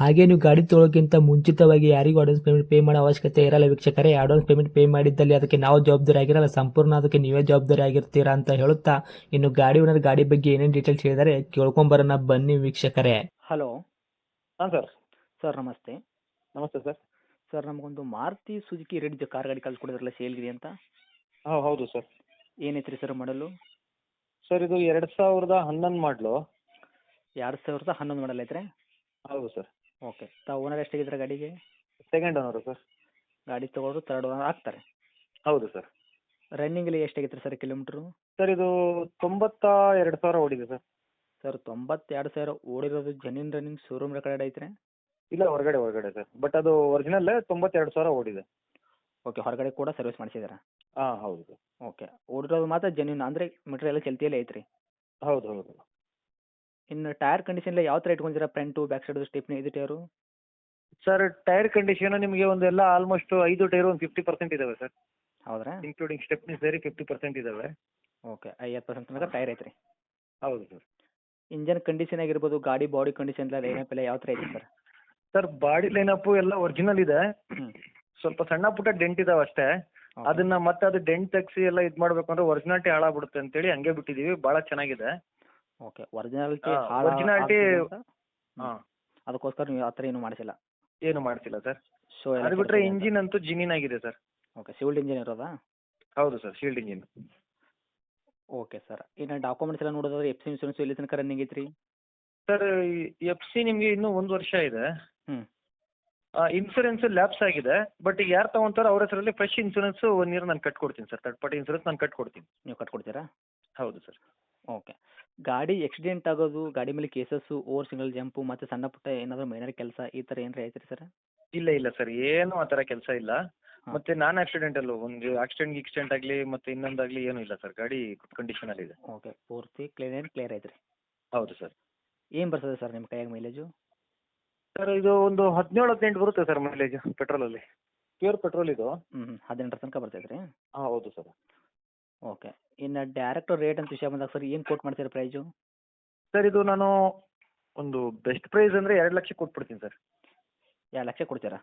ಹಾಗೆ ನೀವು ಗಾಡಿ ತೊಳೋಕ್ಕಿಂತ ಮುಂಚಿತವಾಗಿ ಯಾರಿಗೂ ಅಡ್ವಾನ್ಸ್ ಪೇಮೆಂಟ್ ಪೇ ಮಾಡೋ ಅವಶ್ಯಕತೆ ಇರಲ್ಲ ವೀಕ್ಷಕರೇ. ಅಡ್ವಾನ್ಸ್ ಪೇಮೆಂಟ್ ಪೇ ಮಾಡಿದ್ದಲ್ಲಿ ಅದಕ್ಕೆ ನಾವು ಜವಾಬ್ದಾರಿ ಆಗಿರಲ್ಲ. ಸಂಪೂರ್ಣ ಅದಕ್ಕೆ ನೀವೇ ಜವಾಬ್ದಾರಿ ಆಗಿರ್ತೀರಾ ಅಂತ ಹೇಳುತ್ತಾ ಇನ್ನು ಗಾಡಿ ಓನರ್ ಗಾಡಿ ಬಗ್ಗೆ ಏನೇನು ಡೀಟೇಲ್ಸ್ ಹೇಳಿದರೆ ಕೇಳ್ಕೊಂಬರೋಣ ಬನ್ನಿ ವೀಕ್ಷಕರೇ. ಹಲೋ ಹಾಂ ಸರ್ ಸರ್ ನಮಸ್ತೆ. ನಮಸ್ತೆ ಸರ್ ಸರ್ ನಮಗೊಂದು ಮಾರುತಿ ಸುಜುಕಿ ರೆಡ್ ಕಾರ್ ಗಾಡಿ ಕಳ್ಸಿಕೊಡಿದ್ರಲ್ಲ ಸೇಲ್ಗಿದೆ ಅಂತ? ಹಾಂ ಹೌದು ಸರ್ ಏನೈತ್ರಿ ಸರ್ ಮಾಡಲು? ಸರ್ ಇದು ಎರಡು ಸಾವಿರದ ಹನ್ನೊಂದು ಮಾಡಲು. ಎರಡು ಸಾವಿರದ ಹನ್ನೊಂದು ಮಾಡಲ್ ಐತ್ರಿ? ಹೌದು ಸರ್ ಓಕೆ ತಾವು ಓನರ್ ಎಷ್ಟಾಗಿದ್ರೆ ಗಾಡಿಗೆ? Second owner sir. ಗಾಡಿ ತೊಗೊಂಡ್ರು ತರ್ಡ್ ಓನರ್ ಆಗ್ತಾರೆ. ಹೌದು ಸರ್. ರನ್ನಿಂಗಲ್ಲಿ ಎಷ್ಟಾಗಿತ್ತು ಸರ್ ಕಿಲೋಮೀಟ್ರು ಸರ್ ಇದು ತೊಂಬತ್ತ ಎರಡು ಸಾವಿರ ಓಡಿದೆ ಸರ್. ಸರ್ ತೊಂಬತ್ತೆರಡು ಸಾವಿರ ಓಡಿರೋದು ಜೆನ್ಯೂನ್ ರನ್ನಿಂಗ್ ಶೋರೂಮ್ ರೆಕಾರ್ಡ್ ಐತ್ರಿ? ಇಲ್ಲ ಹೊರಗಡೆ ಹೊರಗಡೆ ಸರ್. ಬಟ್ ಅದು ಒರಿಜಿನಲ್ಲೇ ತೊಂಬತ್ತೆರಡು ಸಾವಿರ ಓಡಿದೆ. ಓಕೆ ಹೊರಗಡೆ ಕೂಡ ಸರ್ವಿಸ್ ಮಾಡಿಸಿದಾರೆ ಹಾಂ ಹೌದು ಓಕೆ ಓಡಿರೋದು ಮಾತ್ರ ಜೆನ್ಯೂನ್ ಅಂದರೆ ಮೀಟ್ರ್ ಎಲ್ಲ ಚಲ್ತಿಯಲ್ಲೇ ಐತ್ರಿ? ಹೌದು ಹೌದು. ಇನ್ನು ಟೈರ್ ಕಂಡೀಷನ್ ಯಾವ ಥರ ಇಟ್ಕೊಂಡಿರೋ ಫ್ರಂಟು ಬ್ಯಾಕ್ ಸೈಡು ಸ್ಟೆಪ್ನಿ ಇದು ಟೈರು ಸರ್ ಟೈರ್ ಕಂಡೀಷನ್ ನಿಮಗೆ ಒಂದು ಎಲ್ಲ ಆಲ್ಮೋಸ್ಟ್ ಐದು ಟೈರ್ ಒಂದು ಫಿಫ್ಟಿ ಪರ್ಸೆಂಟ್ ಇದಾವೆ ಸರ್ ಹೌದ್ರಾ? ಇನ್ಕ್ಲೂಡಿಂಗ್ ಸ್ಟೆಪ್ನಿ ಸೇರಿ ಫಿಫ್ಟಿ ಪರ್ಸೆಂಟ್ ಇದಾವೆ. ಓಕೆ ಐವತ್ತು ಪರ್ಸೆಂಟ್ ತನಕ ಟೈರ್ ಐತ್ರಿ. ಹೌದು ಸರ್ ಇಂಜನ್ ಕಂಡೀಷನ್ ಆಗಿರ್ಬೋದು ಗಾಡಿ ಬಾಡಿ ಕಂಡೀಷನ್ ಎಲ್ಲ ಲೈನಪ್ ಎಲ್ಲ ಯಾವ ಥರ ಇದೆ ಸರ್ ಸರ್ ಬಾಡಿ ಲೈನಪ್ಪು ಎಲ್ಲ ಒರಿಜಿನಲ್ ಇದೆ. ಸ್ವಲ್ಪ ಸಣ್ಣ ಪುಟ್ಟ ಡೆಂಟ್ ಇದಾವೆ ಅಷ್ಟೇ. ಅದನ್ನ ಮತ್ತೆ ಅದು ಡೆಂಟ್ ತೆಗ್ಸಿ ಎಲ್ಲ ಇದು ಮಾಡ್ಬೇಕು ಅಂದ್ರೆ ಒರಿಜಿನಾಲಿಟಿ ಹಾಳಾಗ್ಬಿಡುತ್ತೆ ಅಂತೇಳಿ ಹಂಗೆ ಬಿಟ್ಟಿದೀವಿ. ಭಾಳ ಚೆನ್ನಾಗಿದೆ. ಓಕೆ ಒರಿಜಿನಾಲಿಟಿ ಆ, ಅದಕ್ಕೋಸ್ಕರ ನೀವು ಆ ಥರ ಏನು ಮಾಡಿಸಿಲ್ಲ? ಏನು ಮಾಡ್ಸಿಲ್ಲ ಸರ್. ಸೊ ಅದು ಬಿಟ್ರೆ ಇಂಜಿನ್ ಅಂತೂ. ಜಿನಿನ್ ಆಗಿದೆ ಸರ್. ಓಕೆ ಸಿವಿಲ್ ಇಂಜಿನ್ ಇರೋದಾ? ಹೌದು sir sealed engine okay sir ಇನ್ನು ಡಾಕ್ಯುಮೆಂಟ್ಸ್ ಎಲ್ಲ ನೋಡೋದಾದ್ರೆ ಎಫ್ ಸಿ ಇನ್ಶೂರೆನ್ಸ್ ಎಲ್ಲಿ ತನಕ ರನ್ನಿಂಗ್ ಐತ್ರಿ? ಸರ್ ಎಫ್ ಸಿ ನಿಮಗೆ ಇನ್ನೂ ಒಂದು ವರ್ಷ ಇದೆ. ಹ್ಮ್. ಇನ್ಸೂರೆನ್ಸ್ ಲ್ಯಾಪ್ಸ್ ಆಗಿದೆ. ಬಟ್ ಈಗ ಯಾರು ತಗೊಂತಾರೋ ಅವ್ರ ಹೆಸರಲ್ಲಿ ಫ್ರೆಶ್ ಇನ್ಸೂರೆನ್ಸ್ ಒನ್ ಇಯರ್ ನಾನು ಕಟ್ಕೊಡ್ತೀನಿ ಸರ್. ಥರ್ಡ್ ಪಾರ್ಟಿ ಇನ್ಸೂರೆನ್ಸ್ ನಾನು ಕಟ್ಕೊಡ್ತೀನಿ. ನೀವು ಕಟ್ಕೊಡ್ತೀರಾ? ಹೌದು ಸರ್. ಓಕೆ ಗಾಡಿ ಆಕ್ಸಿಡೆಂಟ್ ಆಗೋದು ಗಾಡಿ ಮೇಲೆ ಕೇಸಸ್ ಓವರ್ ಸಿಂಗಲ್ ಜಂಪ್ ಮತ್ತೆ ಸಣ್ಣ ಪುಟ್ಟ ಏನಾದರೂ ಮೈನರ್ ಕೆಲಸ ಈ ತರ ಏನಾರ ಐತ್ರಿ ಸರ್ ಇಲ್ಲ ಇಲ್ಲ ಸರ್ ಏನು ಆ ತರ ಕೆಲಸ ಇಲ್ಲ. ಮತ್ತೆ ನಾನ್ ಆಕ್ಸಿಡೆಂಟಲ್ಲು ಒಂದು ಆಕ್ಸಿಡೆಂಟ್ ಆಕ್ಸಿಡೆಂಟ್ ಆಗಲಿ ಮತ್ತೆ ಇನ್ನೊಂದಾಗಲಿ ಏನು ಇಲ್ಲ ಸರ್ ಗಾಡಿ ಗುಡ್ ಇದೆ. ಓಕೆ ಪೂರ್ತಿ ಕ್ಲಿಯರ್ ಅಂಡ್ ಕ್ಲಿಯರ್ ಐತ್ರಿ? ಹೌದು ಸರ್ ಏನು ಬರ್ತದೆ ಸರ್ ನಿಮ್ಮ ಕೈಯಾಗ ಮೈಲೇಜು ಸರ್ ಇದು ಒಂದು ಹದಿನೇಳು ಹದಿನೆಂಟು ಬರುತ್ತೆ ಸರ್ ಮೈಲೇಜ್ ಪೆಟ್ರೋಲಲ್ಲಿ ಪ್ಯೂರ್ ಪೆಟ್ರೋಲ್ ಇದು. ಹ್ಞೂ ಹ್ಞೂ ಹದಿನೆಂಟರ ತನಕ ಬರ್ತೈತೆ ರೀ ಹಾಂ ಹೌದು ಸರ್ ಓಕೆ. ಇನ್ನು ಡೈರೆಕ್ಟ್ ರೇಟ್ ಅಂತ ವಿಷಯ ಬಂದಾಗ ಸರ್ ಏನು ಕೋಟ್ ಮಾಡ್ತೀರಾ ಪ್ರೈಸು ಸರ್ ಇದು ನಾನು ಒಂದು ಬೆಸ್ಟ್ ಪ್ರೈಸ್ ಅಂದರೆ ಎರಡು ಲಕ್ಷ ಕೊಟ್ಬಿಡ್ತೀನಿ ಸರ್ ಎರಡು ಲಕ್ಷ ಕೊಡ್ತೀರಾ?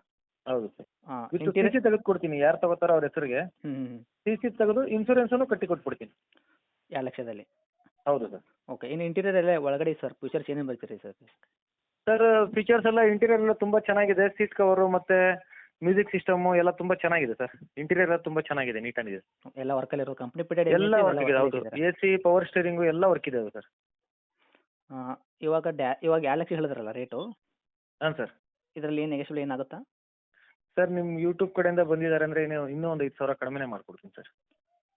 ಹೌದು ಸರ್ ಹಾಂ ವಿತ್ ಸಿ ತೆಗೆದು ಕೊಡ್ತೀನಿ ಯಾರು ತಗೋತಾರೋ ಅವ್ರ ಹೆಸರಿಗೆ. ಹ್ಞೂ ಸಿ ಸಿ ತೆಗೆದು ಇನ್ಸೂರೆನ್ಸನ್ನು ಕಟ್ಟಿ ಕೊಟ್ಬಿಡ್ತೀನಿ ಎರಡು ಲಕ್ಷದಲ್ಲಿ. ಹೌದು ಸರ್ ಓಕೆ ಇನ್ನು ಇಂಟೀರಿಯರ್ ಎಲ್ಲ ಒಳಗಡೆ ಸರ್ ಫೀಚರ್ಸ್ ಏನೇನು ಬರ್ತೀರಿ ಸರ್ ಸರ್ ಫೀಚರ್ಸ್ ಎಲ್ಲ ಇಂಟೀರಿಯರ್ ಎಲ್ಲ ತುಂಬ ಚೆನ್ನಾಗಿದೆ ಸೀಟ್ ಕವರು ಮತ್ತು ಮ್ಯೂಸಿಕ್ ಸಿಸ್ಟಮ್ ಎಲ್ಲ ತುಂಬಾ ಚೆನ್ನಾಗಿದೆ ಸರ್ ಇಂಟೀರಿಯರ್ ಎಲ್ಲ ತುಂಬಾ ಚೆನ್ನಾಗಿದೆ ಇದೆ ಎಲ್ಲ ವರ್ಕಲ್ಲಿ ಇರೋ ಕಂಪನಿ ಪಿಟೆಡ್ ಎಲ್ಲ ವರ್ಕ್ ಇದೆ ಹೌದು. ಎ ಸಿ ಪವರ್ ಸ್ಟೀರಿಂಗ್ ಎಲ್ಲ ವರ್ಕ್ ಇದೆ ಸರ್ ಇವಾಗ ಡ್ಯಾ ಇವಾಗ ಗ್ಯಾಲಕ್ಸಿ ಹೇಳಿದ್ರಲ್ಲ ರೇಟು ಹಾಂ ಸರ್ ಇದರಲ್ಲಿ ಏನು ಎಷ್ಟು ಏನಾಗುತ್ತಾ ಸರ್ ನಿಮ್ಮ ಯೂಟ್ಯೂಬ್ ಕಡೆಯಿಂದ ಬಂದಿದ್ದಾರೆ ಅಂದರೆ ಇನ್ನೂ ಇನ್ನೂ ಒಂದು ಐದು ಸಾವಿರ ಕಡಿಮೆನೇ ಮಾಡ್ಕೊಡ್ತೀನಿ ಸರ್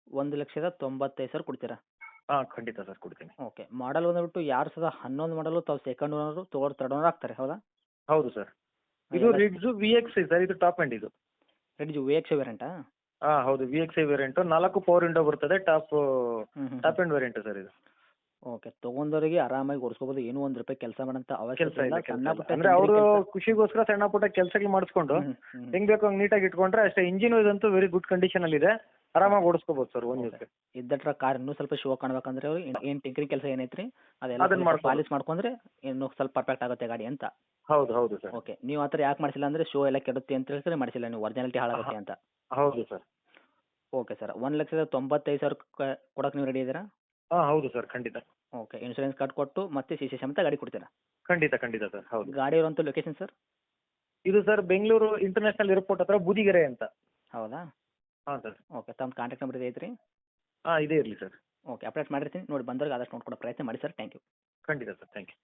ಒಂದು ಲಕ್ಷದ ತೊಂಬತ್ತೈದು ಸಾವಿರ ಕೊಡ್ತೀರಾ? ಹಾಂ ಖಂಡಿತ ಸರ್ ಕೊಡ್ತೀನಿ. ಓಕೆ ಮಾಡಲ್ ಬಂದ್ಬಿಟ್ಟು ಎರಡು ಸಾವಿರದ ಹನ್ನೊಂದು ಮಾಡಲು ತಾವು ಸೆಕೆಂಡ್ ಓನರು ತೋರ್ ತರ್ಡ್ ಓನರ್ ಆಗ್ತಾರೆ ಹೌದಾ? ಹೌದು ಸರ್ ಇದು Ritz V X I sir ಇದು ಟಾಪ್ ಎಂಡ್ ಇದು. ರೆಡಿ ವಿ ಎಕ್ಸ್ ವೇರಿಯಂಟಾ ಹಾಂ ಹೌದು ವಿ ಎಕ್ಸ್ ಐ ವೇರಿಯಂಟು ನಾಲ್ಕು ಪವರ್ ವಿಂಡೋ ಬರ್ತದೆ ಟಾಪ್ ಹ್ಞೂ ಹ್ಞೂ ಟಾಪ್ ಎಂಡ್ ವೇರಿಯಂಟು ಸರ್ ಇದು. ಓಕೆ ತಗೊಂಡವರಿಗೆ ಆರಾಮಾಗಿ ಓಡಿಸ್ಕೋಬಹುದು ಏನು ಒಂದ್ ರೂಪಾಯಿ ಕೆಲಸ ಮಾಡೋಂಥ ಕೆಲಸ ಅವಶ್ಯಕತೆ ಇಲ್ಲ ಇಲ್ಲ ಕೆಲಸ ಸಣ್ಣ ಪುಟ್ಟ ಅಂದ್ರೆ ಅವರು ಖುಷಿಗೋಸ್ಕರ ಸಣ್ಣ ಪುಟ್ಟ ಕೆಲಸಗಳು ಮಾಡಿಸ್ಕೊಂಡು ಹೆಂಗ್ ಬೇಕು ಹಂಗ್ ನೀಟಾಗಿ ಇಟ್ಕೊಂಡ್ರೆ ಅಷ್ಟೇ ಇಂಜಿನ್ ಇದಂತೂ ವೆರಿ ಗುಡ್ ಕಂಡೀಷನ್ ಅಲ್ಲಿ ಇದೆ. ಆರಾಮಾಗಿ ಓಡಿಸ್ಕೋಬಹುದು ಸರ್ ಒಂದ್ Okay. ಇದ್ದಟ್ರ ಕಾರ್ ಇನ್ನೂ ಸ್ವಲ್ಪ ಶೋ ಕಾಣ್ಬೇಕಂದ್ರೆ ಅವ್ರು ಏನು ಟಿಂಕರಿಂಗ್ ಕೆಲಸ ಏನೈತ್ರಿ? ಅದನ್ನ ಅದೆಲ್ಲ. ಪಾಲಿಸ್ ಮಾಡ್ಕೊಂಡ್ರೆ ಇನ್ನೂ ಸ್ವಲ್ಪ ಪರ್ಫೆಕ್ಟ್ ಆಗುತ್ತೆ ಗಾಡಿ ಅಂತ. ಹೌದು ಹೌದು ಸರ್. ಓಕೆ ನೀವು ಆತರ ಥರ ಯಾಕೆ ಮಾಡಿಸಿಲ್ಲ ಅಂದ್ರೆ ಶೋ ಎಲ್ಲ ಕೆಡುತ್ತೆ ಅಂತ ಹೇಳಿದ್ರೆ ಮಾಡಿಸಿಲ್ಲ ನೀವು ಒರಿಜಿನಾಲಿಟಿ ಹಾಳಾಗುತ್ತೆ ಅಂತ. ಹೌದು ಸರ್. ಓಕೆ ಸರ್ ಒಂದ್ ಲಕ್ಷದ ತೊಂಬತ್ತೈದು ಸಾವಿರ ಕೊಡಕ್ ನೀವು ರೆಡಿ ಇದ್ದೀರಾ? ಹಾಂ ಹೌದು ಸರ್ ಖಂಡಿತ. ಓಕೆ ಇನ್ಶೂರೆನ್ಸ್ ಕಾರ್ಡ್ ಕೊಟ್ಟು ಮತ್ತೆ ಸಿ ಸಿ ಸಮೇತ ಗಾಡಿ ಕೊಡ್ತೀರಾ? ಖಂಡಿತ ಖಂಡಿತ ಸರ್ ಹೌದು. ಗಾಡಿ ಇರುವಂತ ಲೊಕೇಶನ್ ಸರ್ ಇದು ಸರ್ ಬೆಂಗಳೂರು ಇಂಟರ್ನ್ಯಾಷನಲ್ ಏರ್ಪೋರ್ಟ್ ಹತ್ರ ಬೂದಿಗೆರೆ ಅಂತ. ಹೌದಾ? ಹಾಂ ಸರ್. ಓಕೆ ತಮ್ಮ ಕಾಂಟ್ಯಾಕ್ಟ್ ನಂಬರ್ ಇದೆ ಐತ್ರಿ? ಹಾಂ ಇದೇ ಇರಲಿ ಸರ್. ಓಕೆ ಅಪ್ಡೇಟ್ ಮಾಡಿರ್ತೀನಿ. ನೋಡಿ ಬಂದವ್ರಿಗೆ ಆದಷ್ಟು ನೋಡ್ಕೊಡೋ ಪ್ರಯತ್ನ ಮಾಡಿ ಸರ್. ಥ್ಯಾಂಕ್ ಯು ಖಂಡಿತ ಸರ್ ಥ್ಯಾಂಕ್ ಯು